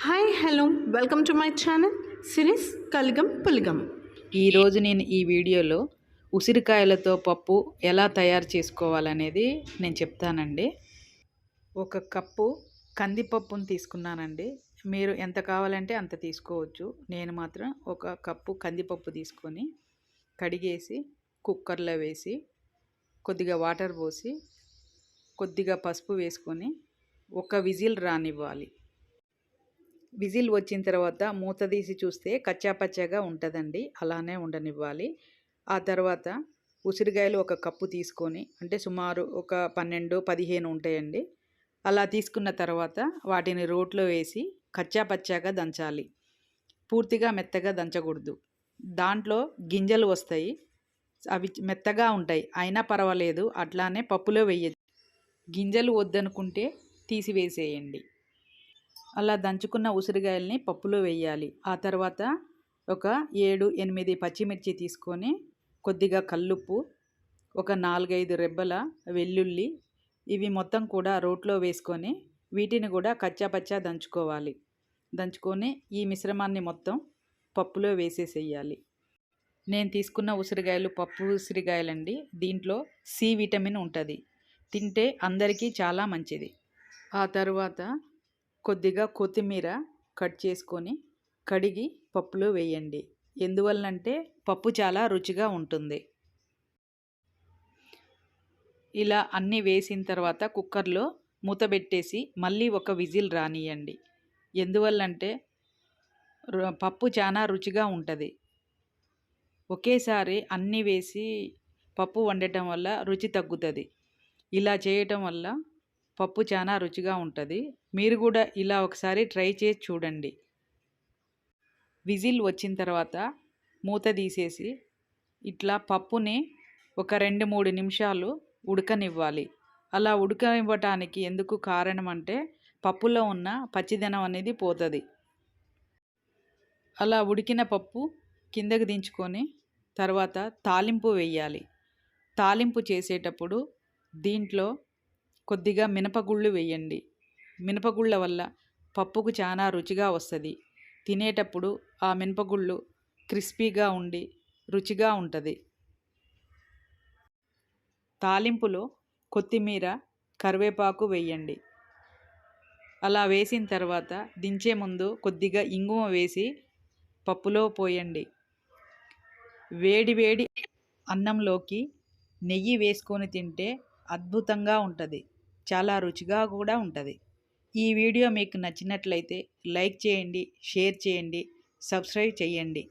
Hi hello. Welcome to my channel series కలిగం పులిగం. ఈరోజు నేను ఈ వీడియోలో ఉసిరికాయలతో పప్పు ఎలా తయారు చేసుకోవాలనేది నేను చెప్తానండి. ఒక కప్పు కందిపప్పును తీసుకున్నానండి. మీరు ఎంత కావాలంటే అంత తీసుకోవచ్చు. నేను మాత్రం ఒక కప్పు కందిపప్పు తీసుకొని కడిగేసి కుక్కర్లో వేసి కొద్దిగా వాటర్ పోసి కొద్దిగా పసుపు వేసుకొని ఒక విజిల్ రానివ్వాలి. విజిల్ వచ్చిన తర్వాత మూత తీసి చూస్తే కచ్చాపచ్చాగా ఉంటుందండి. అలానే ఉండనివ్వాలి. ఆ తర్వాత ఉసిరికాయలు ఒక కప్పు తీసుకొని అంటే సుమారు ఒక పన్నెండు పదిహేను ఉంటాయండి. అలా తీసుకున్న తర్వాత వాటిని రోట్లో వేసి కచ్చాపచ్చాగా దంచాలి. పూర్తిగా మెత్తగా దంచకూడదు. దాంట్లో గింజలు వస్తాయి. అవి మెత్తగా ఉంటాయి. అయినా పర్వాలేదు. అట్లానే పప్పులో వేయచ్చు. గింజలు వద్దనుకుంటే తీసివేసేయండి. అలా దంచుకున్న ఉసిరికాయల్ని పప్పులో వేయాలి. ఆ తర్వాత ఒక ఏడు ఎనిమిది పచ్చిమిర్చి తీసుకొని కొద్దిగా కల్లుప్పు ఒక నాలుగైదు రెబ్బల వెల్లుల్లి ఇవి మొత్తం కూడా రోట్లో వేసుకొని వీటిని కూడా కచ్చాపచ్చా దంచుకోవాలి. దంచుకొని ఈ మిశ్రమాన్ని మొత్తం పప్పులో వేసేసేయాలి. నేను తీసుకున్న ఉసిరికాయలు పప్పు ఉసిరికాయలండి దీంట్లో సి విటమిన్ ఉంటుంది. తింటే అందరికీ చాలా మంచిది. ఆ తర్వాత కొద్దిగా కొత్తిమీర కట్ చేసుకొని కడిగి పప్పులో వేయండి. ఎందువల్లంటే పప్పు చాలా రుచిగా ఉంటుంది. ఇలా అన్నీ వేసిన తర్వాత కుక్కర్లో మూత పెట్టేసి మళ్ళీ ఒక విజిల్ రానియండి. ఎందువల్లంటే పప్పు చాలా రుచిగా ఉంటుంది. ఒకేసారి అన్నీ వేసి పప్పు వండటం వల్ల రుచి తగ్గుతుంది. ఇలా చేయటం వల్ల పప్పు చాలా రుచిగా ఉంటుంది. మీరు కూడా ఇలా ఒకసారి ట్రై చేసి చూడండి. విజిల్ వచ్చిన తర్వాత మూత తీసేసి ఇట్లా పప్పుని ఒక రెండు మూడు నిమిషాలు ఉడకనివ్వాలి. అలా ఉడకనివ్వటానికి ఎందుకు కారణం అంటే పప్పులో ఉన్న పచ్చిదనం అనేది పోతుంది. అలా ఉడికిన పప్పు కిందకు దించుకొని తర్వాత తాలింపు వేయాలి. తాలింపు చేసేటప్పుడు దీంట్లో కొద్దిగా మినపగుళ్ళు వేయండి. మినపగుళ్ళ వల్ల పప్పుకు చాలా రుచిగా వస్తుంది. తినేటప్పుడు ఆ మినపగుళ్ళు క్రిస్పీగా ఉండి రుచిగా ఉంటుంది. తాలింపులో కొత్తిమీర కరివేపాకు వేయండి. అలా వేసిన తర్వాత దించే ముందు కొద్దిగా ఇంగువ వేసి పప్పులో పోయండి. వేడి వేడి అన్నంలోకి నెయ్యి వేసుకొని తింటే అద్భుతంగా ఉంటుంది. చాలా రుచిగా కూడా ఉంటుంది. ఈ వీడియో మీకు నచ్చినట్లయితే లైక్ చేయండి షేర్ చేయండి సబ్స్క్రైబ్ చేయండి.